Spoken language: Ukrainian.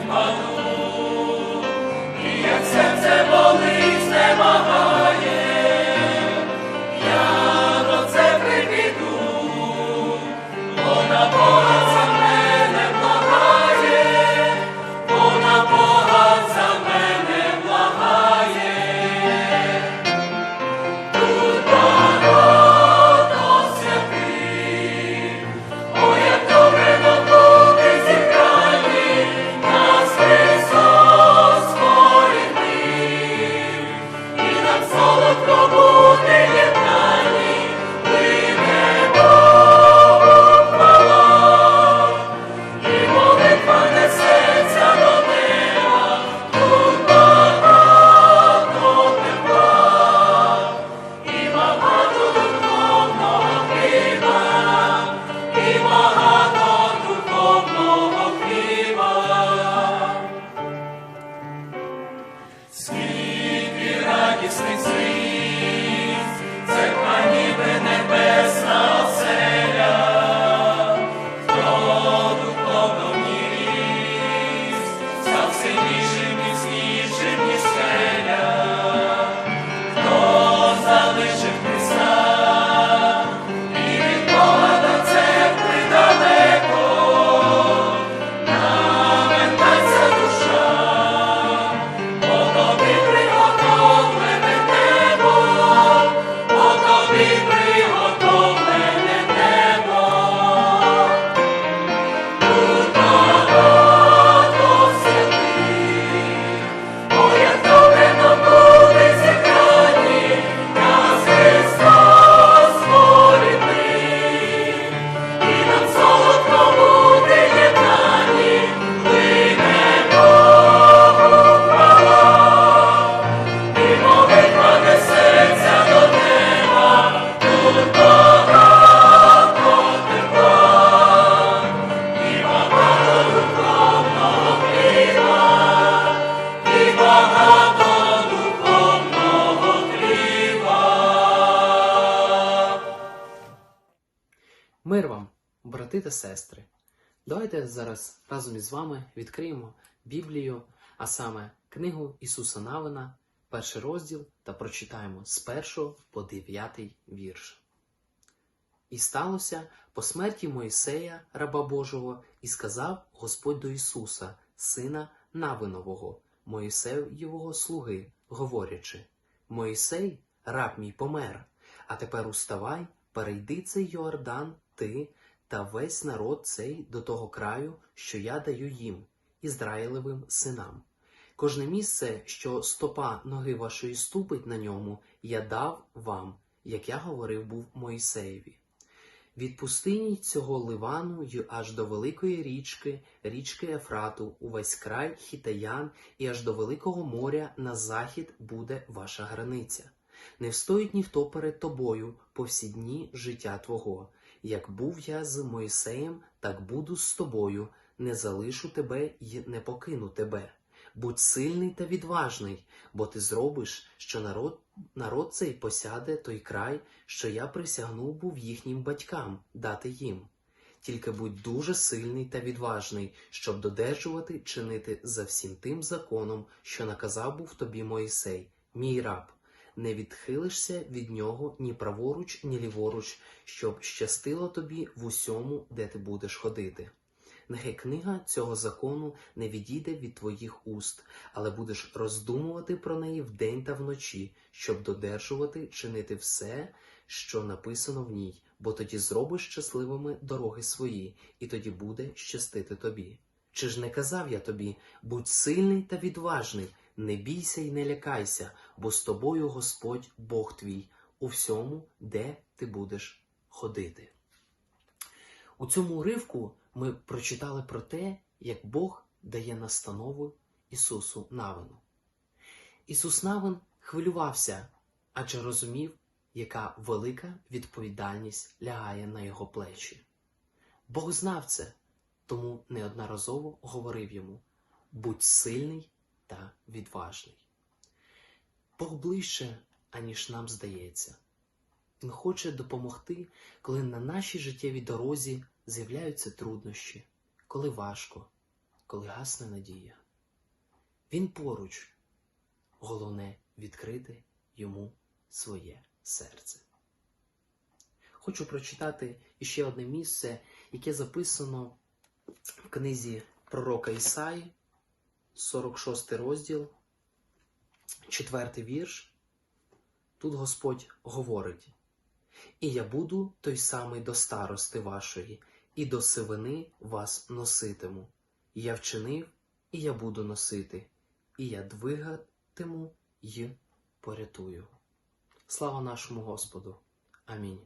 Have mother. Брати та сестри, давайте зараз разом із вами відкриємо Біблію, а саме книгу Ісуса Навина, перший розділ, та прочитаємо з першого по дев'ятий вірш. І сталося по смерті Моїсея, раба Божого, і сказав Господь до Ісуса, сина Навинового, Моїсеєвого слуги, говорячи: Моїсей, раб мій помер, а тепер уставай, перейди цей Йордан, ти та весь народ цей до того краю, що я даю їм, Ізраїлевим синам. Кожне місце, що стопа ноги вашої ступить на ньому, я дав вам, як я говорив був Моїсеєві. Від пустині цього Ливану й аж до великої річки, річки Ефрату, увесь край хітаян і аж до Великого моря на захід буде ваша границя. Не встоїть ніхто перед тобою по всі дні життя твого. Як був я з Моїсеєм, так буду з тобою, не залишу тебе й не покину тебе. Будь сильний та відважний, бо ти зробиш, що народ, народ цей посяде той край, що я присягнув був їхнім батькам дати їм. Тільки будь дуже сильний та відважний, щоб додержувати чинити за всім тим законом, що наказав був тобі Моїсей, мій раб. Не відхилишся від нього ні праворуч, ні ліворуч, щоб щастило тобі в усьому, де ти будеш ходити. Нехай книга цього закону не відійде від твоїх уст, але будеш роздумувати про неї вдень та вночі, щоб додержувати чинити все, що написано в ній, бо тоді зробиш щасливими дороги свої, і тоді буде щастити тобі. Чи ж не казав я тобі, будь сильний та відважний, не бійся й не лякайся, бо з тобою Господь Бог твій у всьому, де ти будеш ходити. У цьому уривку ми прочитали про те, як Бог дає настанову Ісусу Навину. Ісус Навин хвилювався, адже розумів, яка велика відповідальність лягає на його плечі. Бог знав це, тому неодноразово говорив йому: будь сильний та відважний. Бог ближче, аніж нам здається. Він хоче допомогти, коли на нашій життєвій дорозі з'являються труднощі, коли важко, коли гасне надія. Він поруч, головне відкрити йому своє серце. Хочу прочитати іще одне місце, яке записано в книзі пророка Ісаї, 46 розділ, 4 вірш. Тут Господь говорить: І я буду той самий до старости вашої, і до сивини вас носитиму. Я вчинив, і я буду носити, і я двигатиму й порятую. Слава нашому Господу. Амінь.